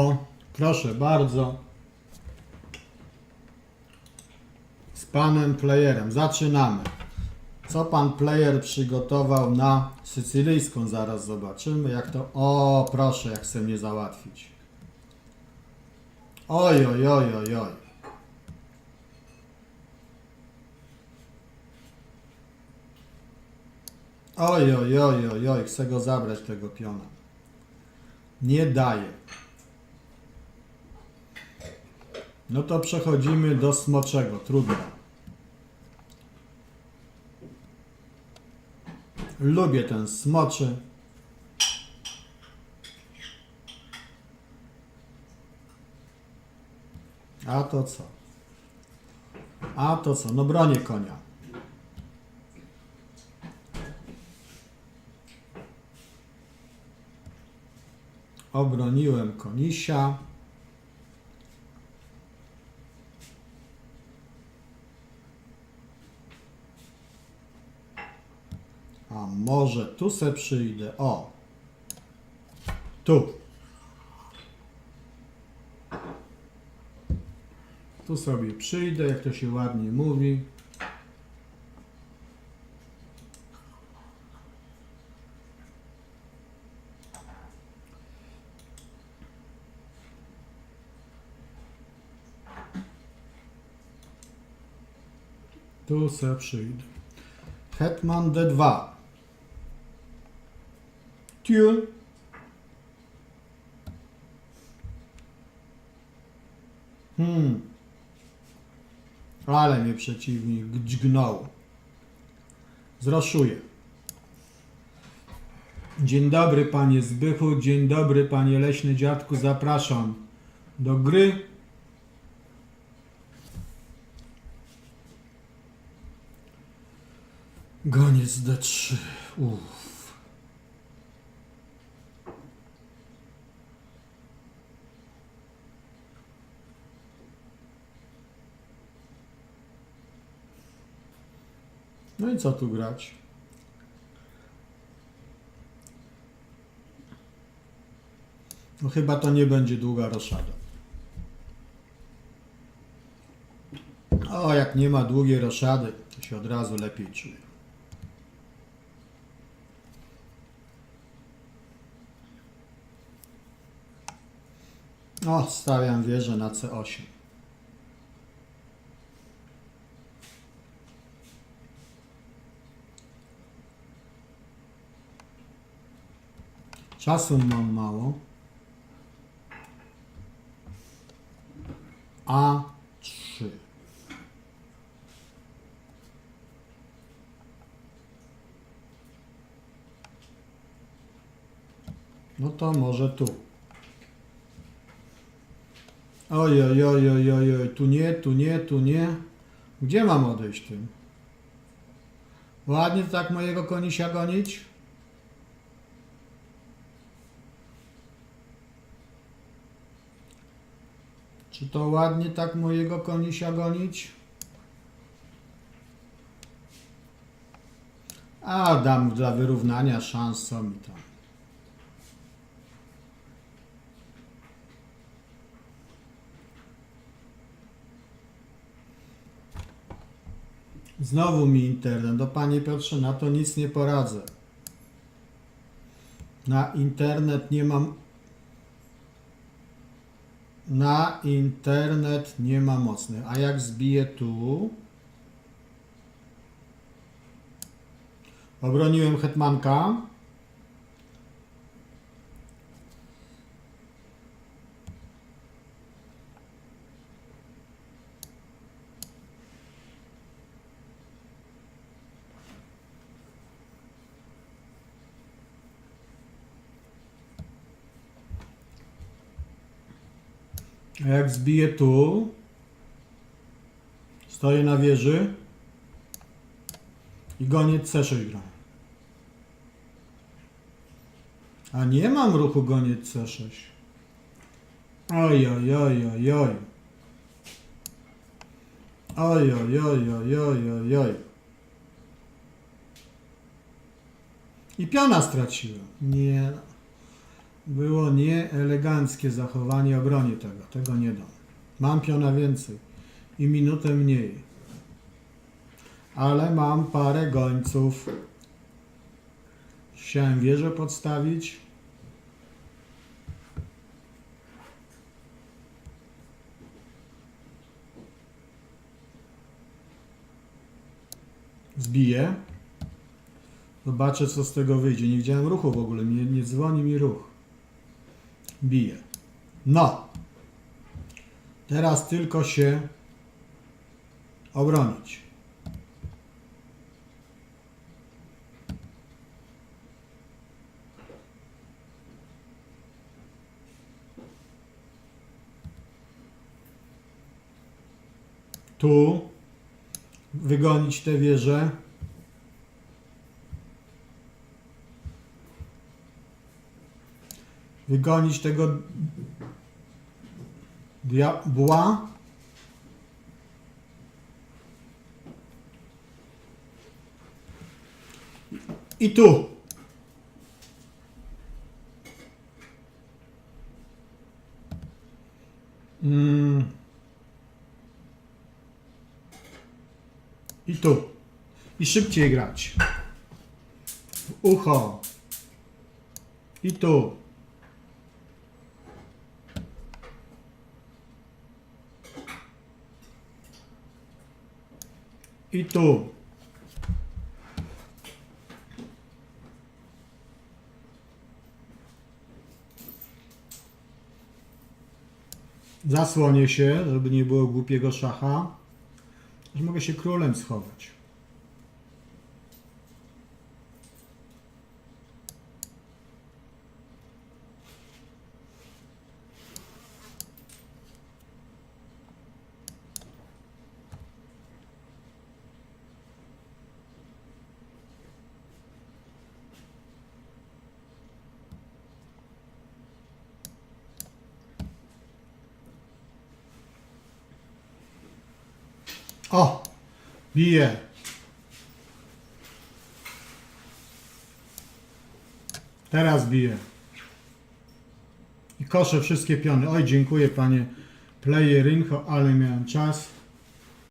O, proszę bardzo. Z panem playerem. Zaczynamy. Co pan player przygotował na sycylijską? Zaraz zobaczymy, jak to. O, proszę, jak chce mnie załatwić. Oj, oj, oj, oj, oj. Oj, oj, oj, oj, oj, chcę go zabrać tego piona. Nie daje. No to przechodzimy do smoczego. Trudno. Lubię ten smoczy. A to co? A to co? No bronię konia. Obroniłem konisia. A może tu se przyjdę? O! Tu. Tu sobie przyjdę, jak to się ładnie mówi. Tu se przyjdę. Hetman D2. Tiul. Hmm. Ale mnie przeciwnik dźgnął. Zroszuję. Dzień dobry panie Zbychu, dzień dobry panie leśny dziadku, zapraszam do gry. Goniec D3. Uff. No i co tu grać? No chyba to nie będzie długa roszada. O, jak nie ma długiej roszady, to się od razu lepiej czuję. O, stawiam wieżę na C8. Czasu mam mało. A3. No to może tu. Oj, oj, oj, oj, oj, tu nie, tu nie, tu nie. Gdzie mam odejść tym? Ładnie tak mojego konisia gonić? Czy to ładnie tak mojego konisia gonić? A, dam dla wyrównania szans, co mi tam. Znowu mi internet. Do Panie Piotrze, na to nic nie poradzę. Na internet nie mam. Na internet nie ma mocnych. A jak zbiję tu? Obroniłem hetmanka. A jak zbiję tu, stoję na wieży i goniec C6 gra. A nie mam ruchu goniec C6. Oj, oj, oj, oj, oj. Oj, oj, oj, oj, oj, oj, oj. I piona straciłem. Nie. Było nieeleganckie zachowanie obronie tego. Tego nie dam. Mam piona więcej i minutę mniej. Ale mam parę gońców. Chciałem wieżę podstawić. Zbiję. Zobaczę, co z tego wyjdzie. Nie widziałem ruchu w ogóle. Nie, nie dzwoni mi ruch. Bije. No. Teraz tylko się obronić. Tu wygonić tę wieżę. Wygonić tego diabła. I tu. Mm. I tu. I szybciej grać. W ucho. I tu. I tu. Zasłonię się, żeby nie było głupiego szacha. Że mogę się królem schować. O! Bije. Teraz bije. I koszę wszystkie piony. Oj, dziękuję panie Playerinho, ale miałem czas.